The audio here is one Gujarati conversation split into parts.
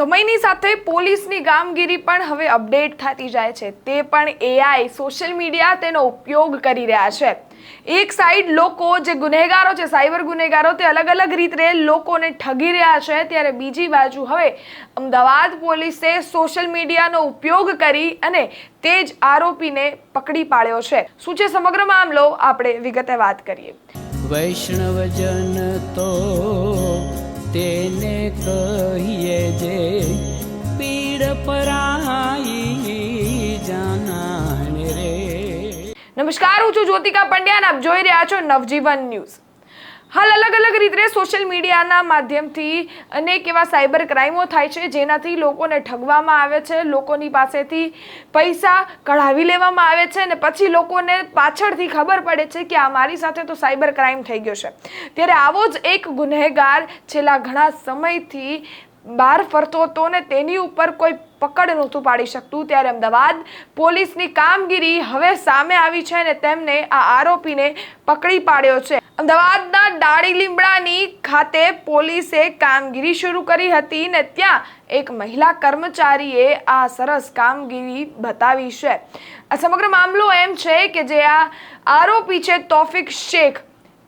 સમયની સાથે પોલીસની કામગીરી પણ હવે અપડેટ થતી જાય છે. તે પણ એઆઈ સોશિયલ મીડિયા તેનો ઉપયોગ કરી રહ્યા છે. એક સાઈડ લોકો જે ગુનેગારો છે, સાયબર ગુનેગારો, તે અલગ અલગ રીતે લોકોને ઠગી રહ્યા છે. ત્યારે બીજી બાજુ હવે અમદાવાદ પોલીસે સોશિયલ મીડિયાનો ઉપયોગ કરી અને તે જ આરોપીને પકડી પાડ્યો છે. શું છે સમગ્ર મામલો? આપણે વિગતે વાત કરીએ. વૈષ્ણવજન તો તેને કહીએ જે પીડ પરાઈ જાનાને રે. નમસ્કાર, હું છું જ્યોતિકા પંડ્યા આપ જોઈ રહ્યા છો નવજીવન ન્યૂઝ. હાલ અલગ અલગ રીતે સોશિયલ મીડિયાના માધ્યમથી અનેક એવા સાયબર ક્રાઇમો થાય છે, જેનાથી લોકોને ઠગવામાં આવે છે, લોકોની પાસેથી પૈસા કઢાવી લેવામાં આવે છે અને પછી લોકોને પાછળથી ખબર પડે છે કે આ મારી સાથે તો સાયબર ક્રાઇમ થઈ ગયો છે. ત્યારે આવો જ એક ગુનેગાર છેલ્લા ઘણા સમયથી બહાર ફરતો હતો ને તેની ઉપર કોઈ પકડ નહોતું પાડી શકતું ત્યારે અમદાવાદ પોલીસની કામગીરી હવે સામે આવી છે અને તેમને આ આરોપીને પકડી પાડ્યો છે. અમદાવાદના ડાળી લીમડાની ખાતે પોલીસે કામગીરી શરૂ કરી હતી ને ત્યાં એક મહિલા કર્મચારીએ આ સરસ કામગીરી બતાવી છે. આ સમગ્ર મામલો એમ છે કે જે આ આરોપી છે તોફિક શેખ.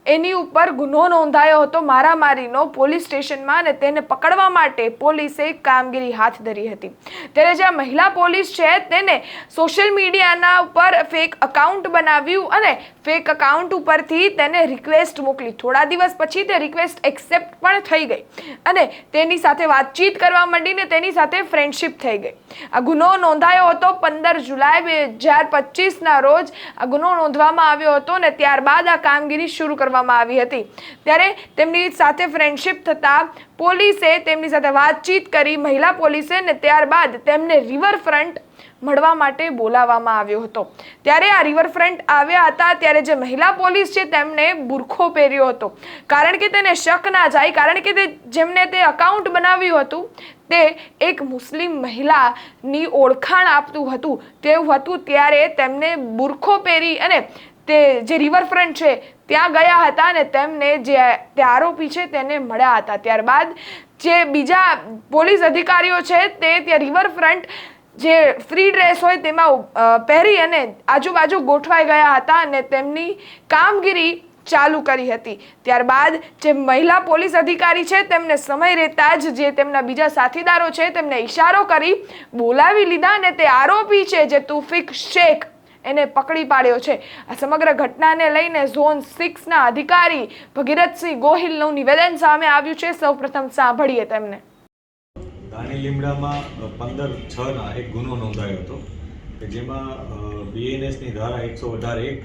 એની ઉપર ગુનો નોંધાયો હતો મારામારીનો પોલીસ સ્ટેશનમાં અને તેને પકડવા માટે પોલીસે કામગીરી હાથ ધરી હતી. ત્યારે જે આ મહિલા પોલીસ છે, તેને સોશિયલ મીડિયાના ઉપર ફેક અકાઉન્ટ બનાવ્યું અને ફેક અકાઉન્ટ ઉપરથી તેને રિક્વેસ્ટ મોકલી. થોડા દિવસ પછી તે રિક્વેસ્ટ એક્સેપ્ટ પણ થઈ ગઈ અને તેની સાથે વાતચીત કરવા માંડીને તેની સાથે ફ્રેન્ડશિપ થઈ ગઈ. આ ગુનો નોંધાયો હતો પંદર જુલાઈ બે હજાર પચીસના રોજ. આ ગુનો નોંધવામાં આવ્યો હતો અને ત્યારબાદ આ કામગીરી શરૂ કરવામાં આવી હતી. ત્યારે તેમની સાથે ફ્રેન્ડશિપ થતાં પોલીસે તેમની સાથે વાતચીત કરી મહિલા પોલીસે ને ત્યારબાદ તેમને રિવરફ્રન્ટ મળવા માટે બોલાવવામાં આવ્યો હતો. ત્યારે આ રિવરફ્રન્ટ આવ્યા હતા ત્યારે જે મહિલા પોલીસ છે તેમણે બુરખો પહેર્યો હતો. કારણ કે તેને શક ના જાય, કારણ કે તે જેમને તે અકાઉન્ટ બનાવ્યું હતું, તે એક મુસ્લિમ મહિલાની ઓળખાણ આપતું હતું. તેવું હતું ત્યારે તેમને બુરખો પહેરી અને તે જે રિવરફ્રન્ટ છે, ત્યાં ગયા હતા અને તેમને જે તે આરોપી છે તેને મળ્યા હતા. ત્યારબાદ જે બીજા પોલીસ અધિકારીઓ છે તે ત્યાં રિવરફ્રન્ટ જે ફ્રી ડ્રેસ હોય તેમાં પહેરી અને આજુબાજુ ગોઠવાઈ ગયા હતા અને તેમની કામગીરી ચાલુ કરી હતી. ત્યારબાદ જે મહિલા પોલીસ અધિકારી છે તેમને સમય રહેતા જ જે તેમના બીજા સાથીદારો છે તેમને ઈશારો કરી બોલાવી લીધા અને તે આરોપી છે જે તુફિક શેખ એને પકડી પાડ્યો છે. આ સમગ્ર ઘટનાને લઈને ઝોન સિક્સના અધિકારી ભગીરથસિંહ ગોહિલનું નિવેદન સામે આવ્યું છે. સૌપ્રથમ સાંભળીએ તેમને. દાણી લીમડામાં પંદર છના એક ગુનો નોંધાયો હતો, કે જેમાં બીએનએસની ધારા એકસો અઢાર એક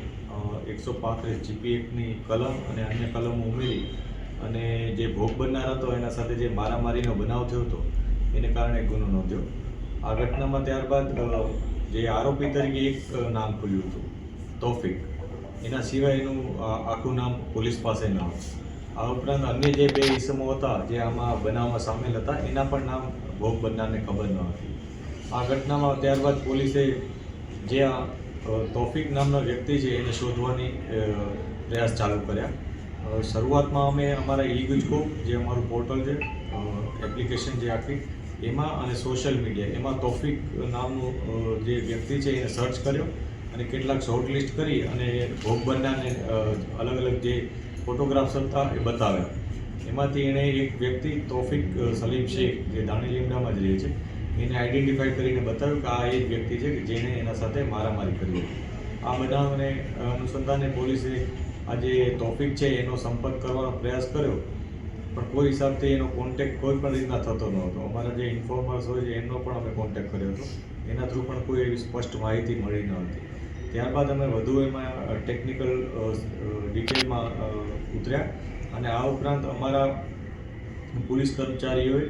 એકસો પાંત્રીસ જીપી કલમ અને અન્ય કલમો ઉમેરી અને જે ભોગ બનનાર હતો, એના સાથે જે મારામારીનો બનાવ થયો હતો, એને કારણે ગુનો નોંધ્યો. આ ઘટનામાં ત્યારબાદ જે આરોપી તરીકે એક નામ ખુલ્યું હતું, તોફિક. એના સિવાયનું આખું નામ પોલીસ પાસે ન હતું. આ ઉપરાંત અન્ય જે બે ઇસમો હતા, જે આમાં બનાવમાં સામેલ હતા, એના પણ નામ ભોગ બનનારને ખબર ન હતી. આ ઘટનામાં ત્યારબાદ પોલીસે જે આ તોફિક નામનો વ્યક્તિ છે, એને શોધવાની પ્રયાસ ચાલુ કર્યા. શરૂઆતમાં અમે અમારા ઈ ગુજકો, જે અમારું પોર્ટલ છે એપ્લિકેશન જે આખી એમાં અને સોશિયલ મીડિયા એમાં તોફિક નામનું જે વ્યક્તિ છે એને સર્ચ કર્યો અને કેટલાક શોર્ટ લિસ્ટ કરી અને ભોગ બનનારને અલગ અલગ જે ફોટોગ્રાફ્સ હતા એ બતાવ્યા. એમાંથી એણે એક વ્યક્તિ તોફિક સલીમ શેખ, જે દાણી લીમડામાં જ રહે છે, એને આઈડેન્ટિફાઈ કરીને બતાવ્યું કે આ એ વ્યક્તિ છે કે જેણે એના સાથે મારામારી કરી હતી. આ બનાવને અનુસંધાને પોલીસે આ જે તોફિક છે એનો સંપર્ક કરવાનો પ્રયાસ કર્યો પણ કોઈ હિસાબથી એનો કોન્ટેક્ટ કોઈ પણ રીતના થતો ન હતો. અમારા જે ઇન્ફોર્મર્સ હોય છે, એમનો પણ અમે કોન્ટેક્ટ કર્યો હતો. એના થ્રુ પણ કોઈ એવી સ્પષ્ટ માહિતી મળી ન હતી. ત્યારબાદ અમે વધુ એમાં ટેકનિકલ ડિટેલમાં ઉતર્યા. અને આ ઉપરાંત અમારા પોલીસ કર્મચારીઓએ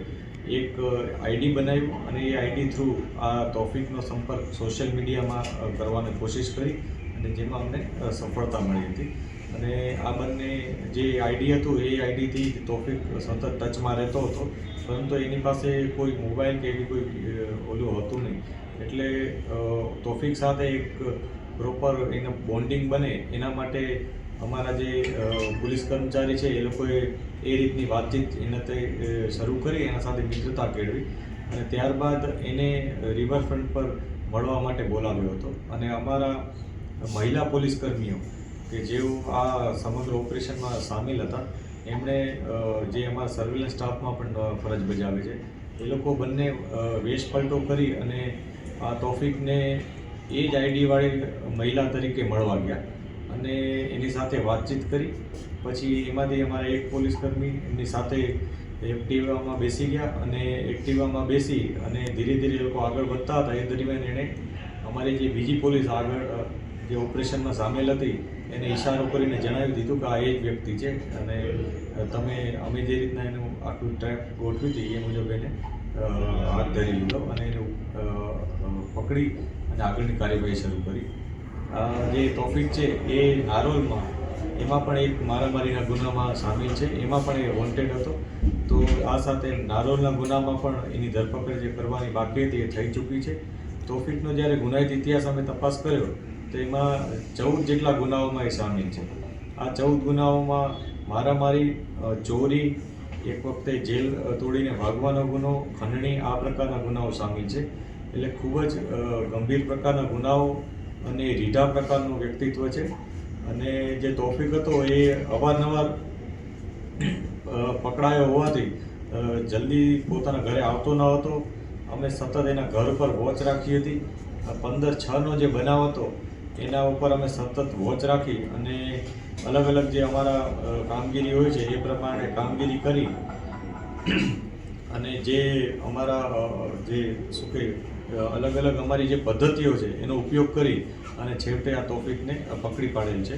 એક આઈડી બનાવ્યું અને એ આઈડી થ્રુ આ તોફિકનો સંપર્ક સોશિયલ મીડિયામાં કરવાની કોશિશ કરી અને જેમાં અમને સફળતા મળી હતી. અને આ બંને જે આઈડી હતું, એ આઈડીથી તોફિક સતત ટચમાં રહેતો હતો. પરંતુ એની પાસે કોઈ મોબાઈલ કે એવી કોઈ ઓલું હતું નહીં. એટલે તોફિક સાથે એક પ્રોપર એનું બોન્ડિંગ બને. એના માટે અમારા જે પોલીસ કર્મચારી છે, એ લોકોએ એ રીતની વાતચીત એને તે શરૂ કરી, એના સાથે મિત્રતા કેળવી. અને ત્યારબાદ એને રિવરફ્રન્ટ પર મળવા માટે બોલાવ્યો હતો. અને અમારા મહિલા પોલીસ કર્મીઓ કે જેઓ આ સમગ્ર ઓપરેશનમાં સામેલ હતા, એમણે જે અમારા સર્વેલન્સ સ્ટાફમાં પણ ફરજ બજાવે છે. એ લોકો બંને વેશ પલટો કરી અને આ તોફિકને એ જ આઈડીવાળી મહિલા તરીકે મળવા ગયા અને એની સાથે વાતચીત કરી. પછી એમાંથી અમારા એક પોલીસકર્મી એમની સાથે એક્ટિવામાં બેસી ગયા અને એક્ટિવામાં બેસી અને ધીરે ધીરે લોકો આગળ વધતા હતા. એ દરમિયાન એણે અમારી જે બીજી પોલીસ આગળ જે ઓપરેશનમાં સામેલ હતી એને ઈશારો કરીને જણાવી દીધું કે આ એ જ વ્યક્તિ છે. અને તમે, અમે જે રીતના એનું આખું ટ્રેપ ગોઠવી હતી એ મુજબ એને હાથ ધરી લીધો અને એને પકડી અને આગળની કાર્યવાહી શરૂ કરી. જે ટોપિક છે એ નારોલમાં, એમાં પણ એક મારામારીના ગુનામાં સામેલ છે. એમાં પણ એ વોન્ટેડ હતો. તો આ સાથે નારોલના ગુનામાં પણ એની ધરપકડ જે કરવાની બાકી હતી એ થઈ ચૂકી છે. તોફિકનો જ્યારે ગુનાહિત ઇતિહાસ અમે તપાસ કર્યો તો એમાં ચૌદ જેટલા ગુનાઓમાં એ સામેલ છે. આ ચૌદ ગુનાઓમાં મારામારી ચોરી, એક વખતે જેલ તોડીને ભાગવાનો ગુનો, ખંડણી, આ પ્રકારના ગુનાઓ સામેલ છે. એટલે ખૂબ જ ગંભીર પ્રકારના ગુનાઓ અને રીઢા પ્રકારનું વ્યક્તિત્વ છે. અને જે તોફિક હતો એ અવારનવાર પકડાયો હોવાથી જલ્દી પોતાના ઘરે આવતો ન હતો. અમે સતત એના ઘર પર વોચ રાખી હતી. પંદર છનો જે બનાવ હતો એના ઉપર અમે સતત વોચ રાખી અને અલગ અલગ જે અમારા કામગીરી હોય છે, એ પ્રમાણે કામગીરી કરી. અને જે અમારા જે શું કે અલગ અલગ અમારી જે પદ્ધતિઓ છે, એનો ઉપયોગ કરી અને છેવટે આ ટોપિકને પકડી પાડેલ છે.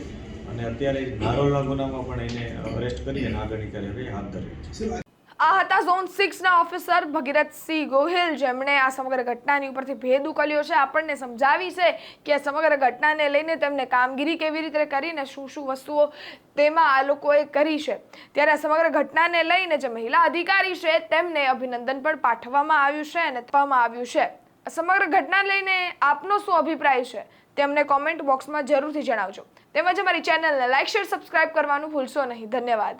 અને અત્યારે નારોલના ગુનામાં પણ એને અરેસ્ટ કરી અને આગળની કાર્યવાહી હાથ ધરેલ છે. આ હતા ઝોન સિક્સના ઓફિસર ભગીરથસિંહ ગોહિલ, જેમણે આ સમગ્ર ઘટનાની ઉપરથી ભેદ ઉકલ્યો છે. આપણને સમજાવી છે કે આ સમગ્ર ઘટનાને લઈને તેમને કામગીરી કેવી રીતે કરીને શું શું વસ્તુઓ તેમાં આ લોકોએ કરી છે. ત્યારે આ સમગ્ર ઘટનાને લઈને જે મહિલા અધિકારી છે તેમને અભિનંદન પણ પાઠવવામાં આવ્યું છે અને આપવામાં આવ્યું છે. સમગ્ર ઘટના લઈને આપનો શું અભિપ્રાય છે? તેમને કોમેન્ટ બોક્સમાં જરૂરથી જણાવજો. તેમજ અમારી ચેનલને લાઇક શેર સબસ્ક્રાઇબ કરવાનું ભૂલશો નહીં. ધન્યવાદ.